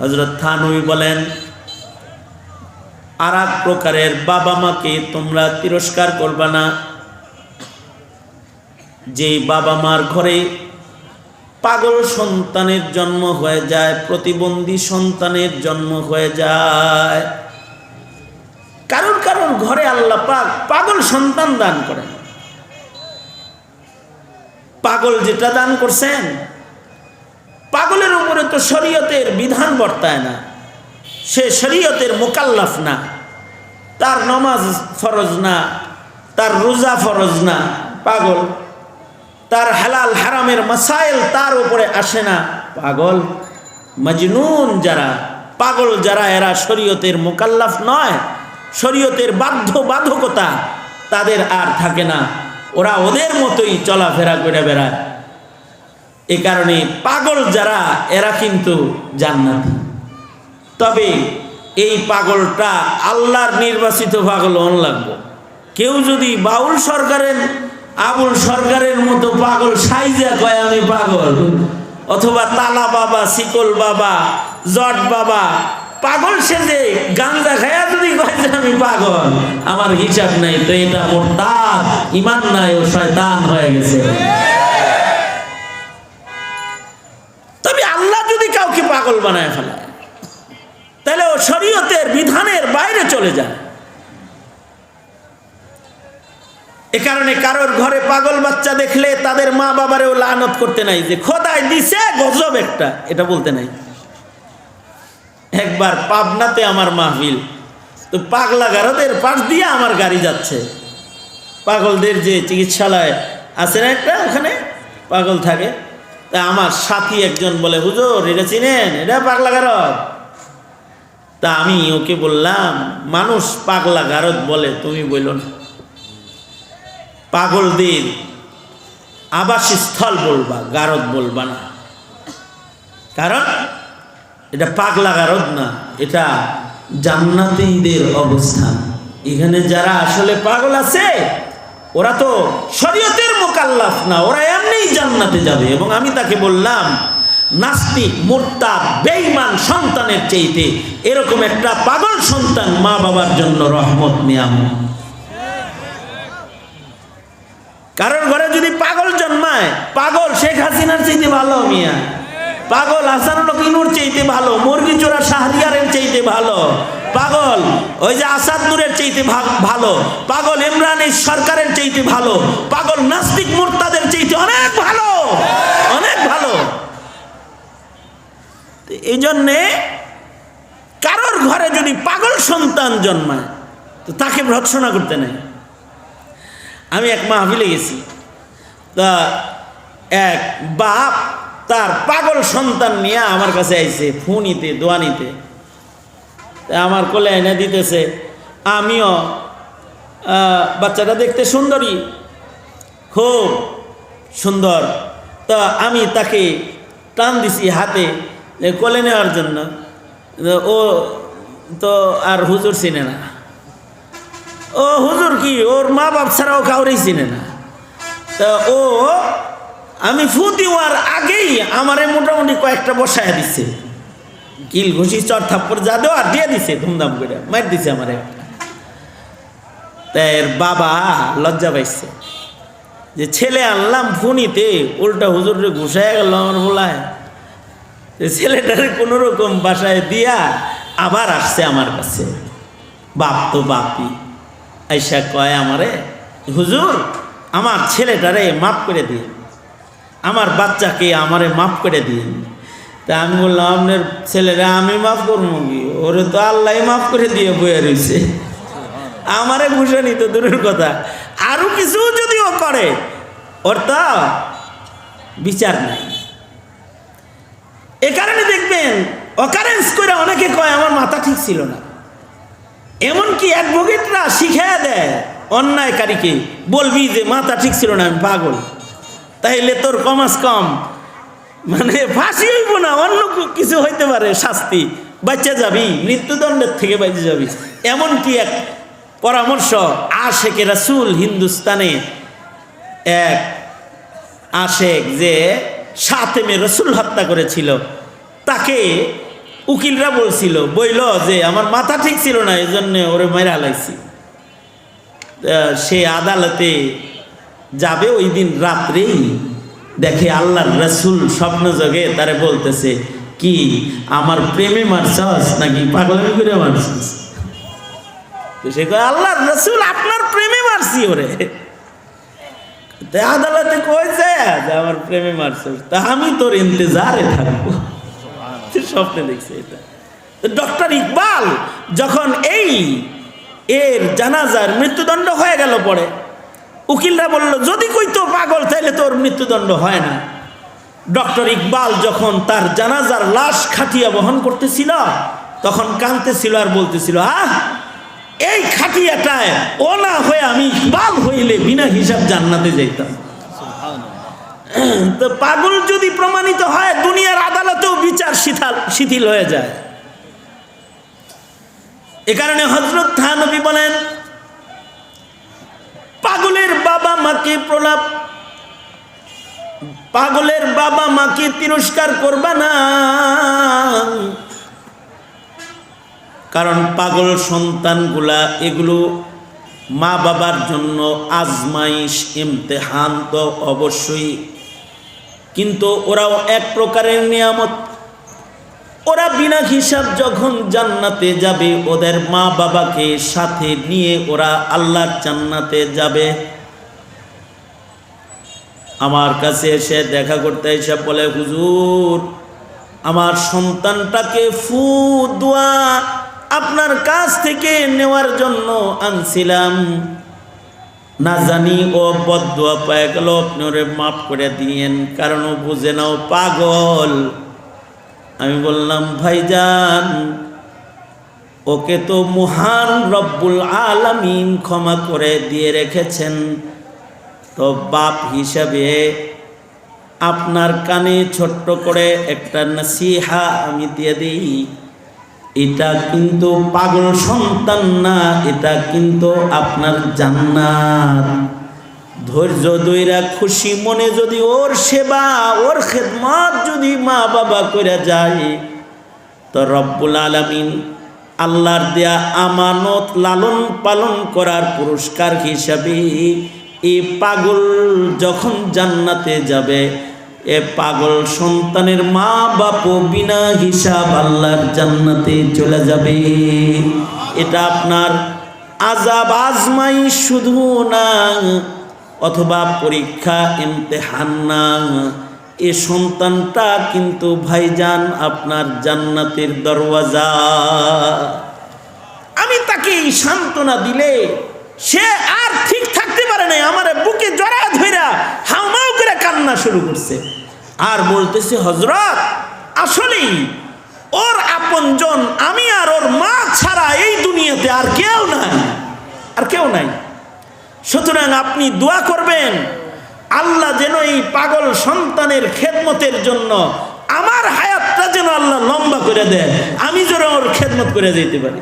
হজরত থানুই বলেন আর এক প্রকারের বাবা মাকে তোমরা তিরস্কার করবা না। যে বাবা মার ঘরে পাগল সন্তানের জন্ম হয়ে যায়, প্রতিবন্ধী সন্তানের জন্ম হয়ে যায় কারণ কারণ ঘরে আল্লাহ পাক পাগল সন্তান দান করেন। পাগল যেটা দান করছেন পাগলের উপরে তো শরীয়তের বিধান বর্তায় না, সে শরীয়তের মোকাল্লাফ না, তার নমাজ ফরজ না, তার রোজা ফরজ না, পাগল। তার হালাল হারামের মাসাইল তার উপরে আসে না, পাগল। মজনুন যারা, পাগল যারা, এরা শরীয়তের মোকাল্লাফ নয়, শরীয়তের বাধ্য বাধকতা তাদের আর থাকে না। ওরা ওদের মতোই চলাফেরা করে বেড়ায়। এ কারণে পাগল যারা, এরা কিন্তু জান্নাতি। তবে এই পাগলটা আল্লাহর নির্বাচিত পাগল অন লাগবে। কেউ যদি বাউল সরকারের, আবুল সরকারের মতো পাগল সাইজা কয়, আমি পাগল। অথবা তালা বাবা, শিকল বাবা, জট বাবা, পাগল সেজে গাঞ্জা খায়া যদি কয় যে, আমি পাগল। আমার হিসাব নাই, তো এটা মোর তার ইমান নাই ও শয়তান হয়ে গেছে তবে আল্লাহ যদি কাউকে পাগল বানায় ফেলায় তাহলে ও শরীয়তের বিধানের বাইরে চলে যায়। এ কারণে কারোর ঘরে পাগল বাচ্চা দেখলে তাদের মা বাবারেও লানত করতে নাই যে, খোদায় দিছে গজব একটা। এটা বলতে নাই। একবার পাবনাতে আমার মাহবিল তো পাগলা গারদের পাশ দিয়ে আমার গাড়ি যাচ্ছে। পাগলদের যে চিকিৎসালয় আছে না একটা, ওখানে পাগল থাকে। তা আমার সাথী একজন বলে, হুজুর, এটা চিনেন? এটা পাগলা গারদ? তা আমি ওকে বললাম, মানুষ পাগলা গারদ বলে, তুমি বলল না। পাগলদের আবাসস্থল বলবা, গারদ বলবা না। কারণ এটা পাগলা গারদ না, এটা জান্নাতীদের অবস্থান। এখানে যারা আসলে পাগল আছে, ওরা তো শরীয়তের মোকাল্লাফ না, ওরা এমনিই জান্নাতে যাবে। এবং আমি তাকে বললাম, নাস্তিক মোর্তা বেইমান সন্তানের চাইতে এরকম একটা পাগল সন্তান মা বাবার জন্য রহমত নিয়াম কারোর ঘরে যদি পাগল জন্মায়, পাগল শেখ হাসিনার চাইতে ভালো মিয়া। পাগল হাসানুল কিনুর চাইতে ভালো, মুরগি চোরা শাহরিয়ারের চাইতে ভালো। পাগল, ওই যে আসাদ নূরের চাইতে ভালো। পাগল ইমরান সরকারের চাইতে ভালো। পাগল নাস্তিক মুরতাদের চাইতে অনেক ভালো। অনেক ভালো। এই জন্যে কারোর ঘরে যদি পাগল সন্তান জন্মায়, তো তাকে ভর্সনা করতে নেই। আমি এক মাহফিলে গেছি। তা এক বাপ সন্তান নিয়ে আমার কাছে আইছে, ফুনিতে, দোয়ানিতে। আমার কোলে এনে দিতেছে, আমিও বাচ্চাটা দেখতে সুন্দরী, খুব সুন্দর। তা আমি তাকে টান দিছি হাতে কোলে নেওয়ার জন্য। ও, তো আর হুজুর চিনে না। ও হুজুর কি? ওর মা বাপ ছাড়াও কাউরেই চিনে না। তা ও আমি ফু দেওয়ার আগেই আমারে মোটামুটি কয়েকটা বসায় দিচ্ছে কিল ঘুষি, চর থাপ্পড় যা দেওয়া দিয়ে দিছে, ধুমধাম করে। মার দিছে আমারে। এর বাবা লজ্জা পাইছে। যে ছেলে আনলাম ফোনিতে, উল্টা হুজুরে ঘুষায় গেল আমার বলায়। ছেলেটারে কোনো রকম বাসায় দিয়া আবার আসছে আমার কাছে। বাপ তো বাপই। আইসা কয় আমারে, হুজুর, আমার ছেলেটারে মাফ করে দিন আমার বাচ্চাকে আমারে মাফ করে দিন তা আমি বললাম, আপনার ছেলেরা আমি মাফ করব কি? ওরে তো আল্লাহ মাফ করে দিয়ে বয়ে রয়েছে আমারে ঘুষানি তো দূরের কথা। আরও কিছু যদি করে, ওর তো বিচার নাই। এ কারণে দেখবেন অকারেন্স করে অনেকে কয়, আমার মাথা ঠিক ছিল না। এমনকি অ্যাডভোকেটরা শিখাইয়া দেয়, অন্যায়কারীকে, বলবি যে মাথা ঠিক ছিল না, আমি পাগল। তাইলে তোর কমাস কম। মানে ফাঁসি হইব না, অন্য কিছু হইতে পারে, শাস্তি। বাচ্চা যাবি, মৃত্যুদণ্ডের থেকে বেঁচে যাবি। এমনকি এক পরামর্শ, আশেকে রাসুল হিন্দুস্তানে এক আশেক যে সাতেমে রসুল হত্যা করেছিল, তাকে উকিলরা বলছিল, বইল যে আমার মাথা ঠিক ছিল না এই জন্য ওরে মেরে তা সে আদালতে যাবে ওই দিন রাত্রেই। দেখে আল্লাহর রসুল স্বপ্ন যোগে তারে বলতেছে, কি, আমার প্রেমে মারছস নাকি পাগলামি করে মারছস তো সে কয়, আল্লাহর রসুল, আপনার প্রেমে মারছি ওরে। আদালতে কইছে যে, আমার প্রেমে মারছস তা আমি তোর ইন্তজারে থাকব। স্বপ্নে দেখছে এটা। ডক্টর ইকবাল যখন এই, এর জানাজার মৃত্যুদণ্ড হয়ে গেল পরে উকিলরা বলল, যদি কই তো পাগল, তাইলে তোর মৃত্যুদণ্ড হয় না। ডক্টর ইকবাল যখন তার জানাজার লাশ খাটিয়া বহন করতেছিল, তখন কাঁদতেছিল আর বলতেছিল, আহ, এই খাটিয়াটায় ও না হয়ে আমি ইকবাল হইলে বিনা হিসাব জান্নাতে যাইতাম। তো পাগল যদি প্রমাণিত হয়, দুনিয়ার আদালতেও বিচার শিথাল, শিথিল হয়ে যায়। এ কারণে হজরত থানবী বলেন পাগলের বাবা মাকে প্রলাপ। পাগলের বাবা মাকে তিরস্কার করবা না। কারণ পাগল সন্তানগুলা এগুলো মা বাবার জন্য আজমাইশ, ইমতেহান তো অবশ্যই। কিন্তু ওরাও এক প্রকারের নিয়ামত ওরা বিনা হিসাব যখন জান্নাতে যাবে, ওদের মা বাবাকে সাথে নিয়ে ওরা আল্লাহর জান্নাতে যাবে। আমার কাছে এসে দেখা করতে এসে বলে, হুজুর, আমার সন্তানটাকে ফু দোয়া আপনার কাছ থেকে নেওয়ার জন্য আনছিলাম। না জানি ও বদুয়া পায়ে গেল, আপনি ওরে মাফ করে দিয়েন, কারণ ও বুঝে নাও পাগল। আমি বললাম, ভাইজান, ওকে তো মহান রব্বুল আলামিন ক্ষমা করে দিয়ে রেখেছেন। তো বাপ হিসাবে আপনার কানে ছোট্ট করে একটা নসিহা আমি দিয়ে দিই। এটা কিন্তু পাগল সন্তান না, এটা কিন্তু আপনার জান্নাত। ধৈর্য দইরা খুশি মনে যদি ওর সেবা, ওর খেদমত যদি মা বাবা করে যায়, তো রব্বুল আলমিন আল্লাহর দেয়া আমানত লালন পালন করার পুরস্কার হিসাবে এ পাগল যখন জান্নাতে যাবে, এ পাগল সন্তানের মা বাপ বিনা হিসাব আল্লাহর জান্নাতে চলে যাবে। এটা আপনার আজাব আজমাই শুধু না অথবা পরীক্ষা ইমতেহান না। এ সন্তানটা কিন্তু ভাইজান আপনার জান্নাতের দরওয়াজা। আমি তাকে এই সান্ত্বনা দিলে সে আর ঠিক থাকতে পারে নাই, আমার বুকে জড়া ধইরা হাউমাউ করে কান্না শুরু করছে। আর বলতেছে হজরত আসলেই ওর আপনজন আমি আর ওর মা সুতরাং আপনি দোয়া করবেন, আল্লাহ যেন এই পাগল সন্তানের খেদমতের জন্য আমার হায়াতটা যেন আল্লাহ লম্বা করে দেয় আমি যেন ওর খেদমত করে যেতে পারি।